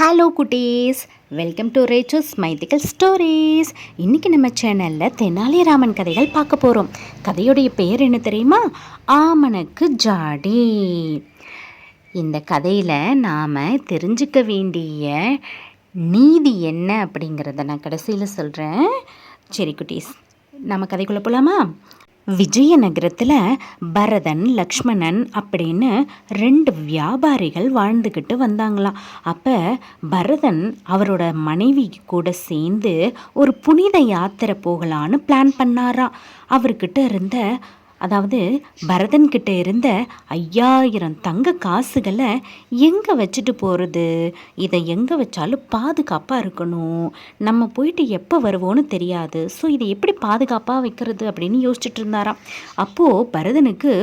Hello குட்டீஸ். Welcome to Rachu's mythical stories இன்றைக்கி நம்ம சேனலில் தெனாலிராமன் கதைகள் பார்க்க போகிறோம் கதையுடைய பெயர் என்ன தெரியுமா? ஆமனுக்கு ஜாடி. இந்த கதையில் நாம் தெரிஞ்சுக்க வேண்டிய நீதி என்ன அப்படிங்கிறத நான் கடைசியில் சொல்கிறேன் சரி குட்டீஸ். நம்ம கதைக்குள்ளே போகலாமா விஜயநகரத்தில் பரதன் லக்ஷ்மணன் அப்படின்னு ரெண்டு வியாபாரிகள் வாழ்ந்துக்கிட்டு வந்தாங்களாம். அப்போ பரதன் அவரோட மனைவி கூட சேர்ந்து ஒரு புனித யாத்திரை போகலான்னு பிளான் பண்ணாராம். அவர்கிட்ட இருந்த அதாவது பரதன்கிட்ட இருந்த ஐயாயிரம் தங்க காசுகளை எங்கே வச்சுட்டு போகிறது இதை எங்கே வச்சாலும் பாதுகாப்பாக இருக்கணும். நம்ம போயிட்டு எப்போ வருவோன்னு தெரியாது. ஸோ இதை எப்படி பாதுகாப்பாக வைக்கிறது அப்படின்னு யோசிச்சுட்டு இருந்தாராம். அப்போது பரதனுக்கு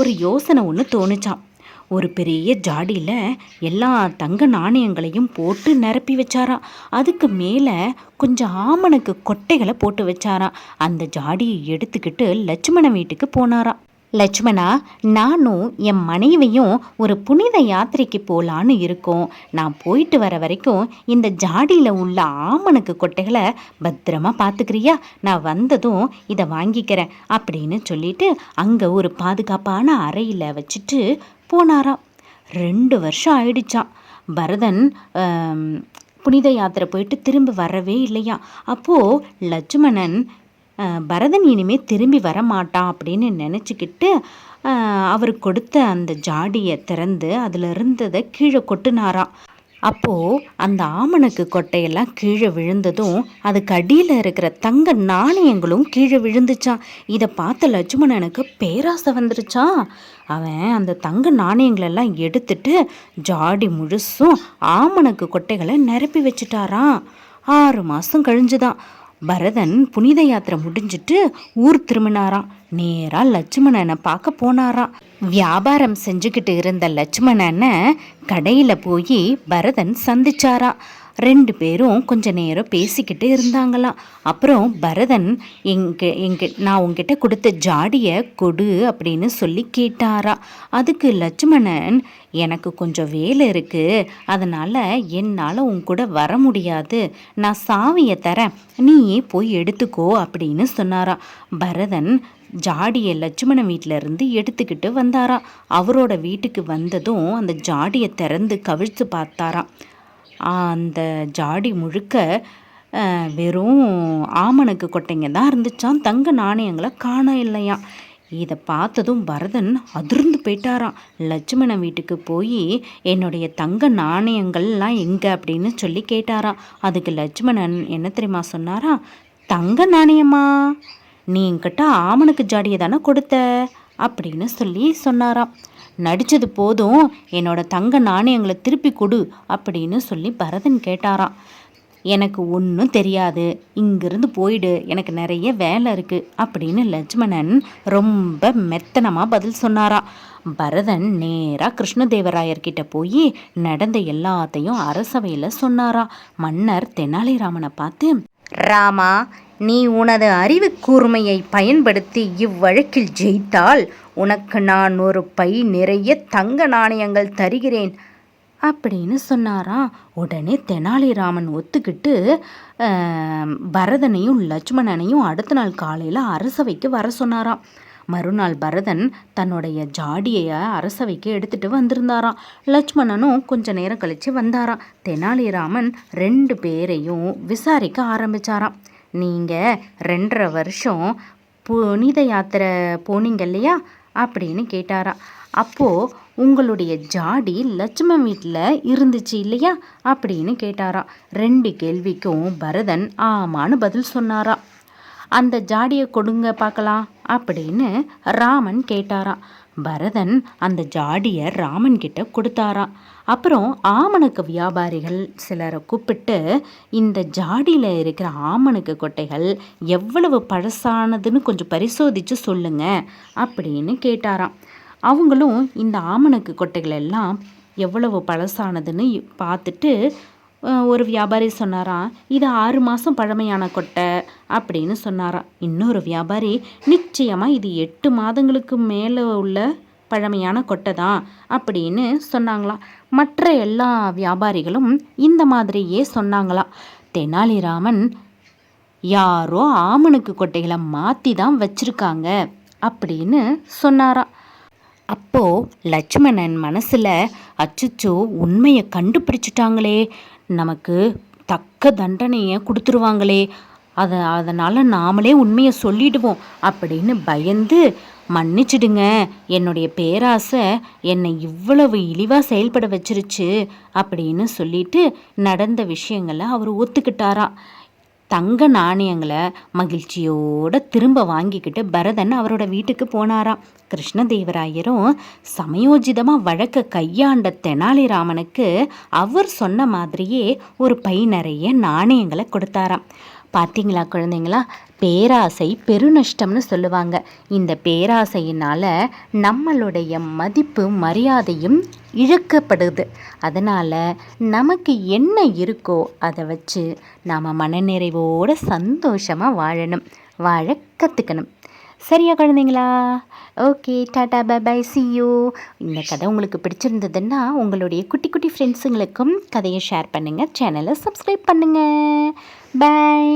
ஒரு யோசனை ஒன்று தோணுச்சான் ஒரு பெரிய ஜாடியில் எல்லா தங்க நாணயங்களையும் போட்டு நிரப்பி வச்சாராம் அதுக்கு மேலே கொஞ்சம் ஆமணக்கு கொட்டைகளை போட்டு வச்சாராம் அந்த ஜாடியை எடுத்துக்கிட்டு லட்சுமண வீட்டுக்கு போனாராம் லட்சுமணா நானும் என் மனைவியும் ஒரு புனித யாத்திரைக்கு போகலான்னு இருக்கோம். நான் போயிட்டு வர வரைக்கும் இந்த ஜாடியில் உள்ள ஆமணக்கு கொட்டைகளை பத்திரமா பார்த்துக்கிறியா நான் வந்ததும் இதை வாங்கிக்கிறேன் அப்படின்னு சொல்லிட்டு அங்கே ஒரு பாதுகாப்பான அறையில் வச்சுட்டு போனாராம். ரெண்டு வருஷம் ஆயிடுச்சான் பரதன் புனித யாத்திரை போயிட்டு திரும்பி வரவே இல்லையா அப்போது லட்சுமணன் பரதன் இனிமே திரும்பி வர மாட்டான் அப்படின்னு நினச்சிக்கிட்டு அவர் கொடுத்த அந்த ஜாடியை திறந்து அதில் இருந்ததை கீழே கொட்டுனாராம். அப்போது அந்த ஆமணக்கு கொட்டையெல்லாம் கீழே விழுந்ததும் அதுக்கு அடியில் இருக்கிற தங்க நாணயங்களும் கீழே விழுந்துச்சான் இதை பார்த்த லட்சுமணனுக்கு பேராசை வந்துருச்சான் அவன் அந்த தங்க நாணயங்களெல்லாம் எடுத்துட்டு ஜாடி முழுசும் ஆமணக்கு கொட்டைகளை நிரப்பி வச்சுட்டாரான் ஆறு மாதம் கழிஞ்சுதான். பரதன் புனித யாத்திரை முடிஞ்சிட்டு ஊர் திரும்பினாராம். நேராக லட்சுமணனை பார்க்க போனாராம். வியாபாரம் செஞ்சுக்கிட்டு இருந்த லட்சுமணனை கடையில் போய் பரதன் சந்திச்சாராம். ரெண்டு பேரும் கொஞ்ச நேரம் பேசிக்கிட்டு இருந்தாங்களாம் அப்புறம் பரதன் எங்க எங்க நான் உங்ககிட்ட கொடுத்த ஜாடியை கொடு அப்படின்னு சொல்லி கேட்டாரா? அதுக்கு லட்சுமணன் எனக்கு கொஞ்சம் வேலை இருக்குது அதனால் என்னால் உன் கூட வர முடியாது. நான் சாவியை தரேன். நீயே போய் எடுத்துக்கோ அப்படின்னு சொன்னாரா. பரதன் ஜாடியை லட்சுமண வீட்டிலேருந்து எடுத்துக்கிட்டு வந்தாராம் அவரோட வீட்டுக்கு வந்ததும் அந்த ஜாடியை திறந்து கவிழ்த்து பார்த்தாராம். அந்த ஜாடி முழுக்க வெறும் ஆமணக்கு கொட்டைங்க தான் இருந்துச்சான் தங்க நாணயங்களை காண இல்லையாம். இதை பார்த்ததும் பரதன் அதிர்ந்து போயிட்டாராம். லட்சுமணன் வீட்டுக்கு போய் என்னுடைய தங்க நாணயங்கள்லாம் எங்கே? அப்படின்னு சொல்லி கேட்டாராம். அதுக்கு லட்சுமணன் என்ன தெரியுமா சொன்னாரா தங்க நாணயமா? நீ என்கிட்ட ஆமணக்கு ஜாடியை தானே கொடுத்த? அப்படின்னு சொல்லி சொன்னாராம். நடித்தது போதும் என்னோட தங்க நாணயங்களை திருப்பி கொடு அப்படின்னு சொல்லி பரதன் கேட்டாராம். எனக்கு ஒன்றும் தெரியாது. இங்கிருந்து போயிடு. எனக்கு நிறைய வேலை இருக்குது அப்படின்னு லட்சுமணன் ரொம்ப மெத்தனமாக பதில் சொன்னாராம். பரதன் நேராக கிருஷ்ணதேவராயர்கிட்ட போய் நடந்த எல்லாத்தையும் அரசவையில் சொன்னாரா மன்னர் தெனாலிராமனை பார்த்து ராமா நீ உனது அறிவு கூர்மையை பயன்படுத்தி இவ்வழக்கில் ஜெயித்தால் உனக்கு நான் ஒரு பை நிறைய தங்க நாணயங்கள் தருகிறேன். அப்படின்னு சொன்னாராம் உடனே தெனாலிராமன் ஒத்துக்கிட்டு பரதனையும் லட்சுமணனையும் அடுத்த நாள் காலையில் அரசவைக்கு வர சொன்னாராம். மறுநாள் பரதன் தன்னுடைய ஜாடியை அரசவைக்கு எடுத்துட்டு வந்திருந்தாராம். லட்சுமணனும் கொஞ்ச நேரம் கழித்து வந்தாராம். தெனாலிராமன் ரெண்டு பேரையும் விசாரிக்க ஆரம்பித்தாராம் நீங்கள் ரெண்டரை வருஷம் புனித யாத்திரை போனீங்க இல்லையா? அப்படின்னு கேட்டாராம் அப்போது உங்களுடைய ஜாடி லட்சுமன் வீட்டில் இருந்துச்சு இல்லையா? அப்படின்னு கேட்டாராம் ரெண்டு கேள்விக்கும் பரதன் ஆமான்னு பதில் சொன்னாராம் அந்த ஜாடியை கொடுங்க பார்க்கலாம். அப்படின்னு ராமன் கேட்டாராம். பரதன் அந்த ஜாடியை ராமன் கிட்ட கொடுத்தாராம். அப்புறம் ஆமணக்கு வியாபாரிகள் சிலரை கூப்பிட்டு இந்த ஜாடியில் இருக்கிற ஆமணக்கு கொட்டைகள் எவ்வளவு பழசானதுன்னு கொஞ்சம் பரிசோதித்து சொல்லுங்க அப்படின்னு கேட்டாராம். அவங்களும் இந்த ஆமணக்கு கொட்டைகள் எல்லாம் எவ்வளவு பழசானதுன்னு பார்த்துட்டு ஒரு வியாபாரி சொன்னாராம் இது ஆறு மாதம் பழமையான கொட்டை அப்படின்னு சொன்னாராம். இன்னொரு வியாபாரி நிச்சயமாக இது எட்டு மாதங்களுக்கு மேலே உள்ள பழமையான கொட்டை தான் அப்படின்னு சொன்னாங்களாம். மற்ற எல்லா வியாபாரிகளும் இந்த மாதிரியே சொன்னாங்களாம். தெனாலிராமன் யாரோ ஆமணுக்கு கொட்டைகளை மாற்றி தான் வச்சுருக்காங்க அப்படின்னு சொன்னாராம். அப்போது லட்சுமணன் மனசில் அச்சச்சோ உண்மையை கண்டுபிடிச்சிட்டாங்களே நமக்கு தக்க தண்டனையை கொடுத்துருவாங்களே. அதை அதனால் நாமளே உண்மையை சொல்லிடுவோம். அப்படின்னு பயந்து மன்னிச்சிடுங்க. என்னுடைய பேராசை என்னை இவ்வளவு இழிவாக செயல்பட வச்சிருச்சு அப்படின்னு சொல்லிட்டு நடந்த விஷயங்களை அவர் ஒத்துக்கிட்டாராம் தங்க நாணயங்களை மகிழ்ச்சியோட திரும்ப வாங்கிக்கிட்டு பரதன் அவரோட வீட்டுக்கு போனாராம். கிருஷ்ணதேவராயரும் சமயோஜிதமாக வழக்க கையாண்ட தெனாலிராமனுக்கு அவர் சொன்ன மாதிரியே ஒரு பை நிறைய நாணயங்களை கொடுத்தாராம். பார்த்தீங்களா குழந்தைங்களா? பேராசை பெருநஷ்டம்னு சொல்லுவாங்க. இந்த பேராசையினால் நம்மளுடைய மதிப்பு மரியாதையும் இழக்கப்படுது. அதனால் நமக்கு என்ன இருக்கோ அதை வச்சு நாம் மனநிறைவோடு சந்தோஷமாக வாழணும். வாழ கற்றுக்கணும் சரியா குழந்தைங்களா? Okay ta ta bye see you இந்த கதை உங்களுக்கு பிடிச்சிருந்ததுன்னா உங்களுடைய குட்டி குட்டி ஃப்ரெண்ட்ஸுங்களுக்கும் கதையை ஷேர் பண்ணுங்கள் சேனலை சப்ஸ்கிரைப் பண்ணுங்கள் பாய்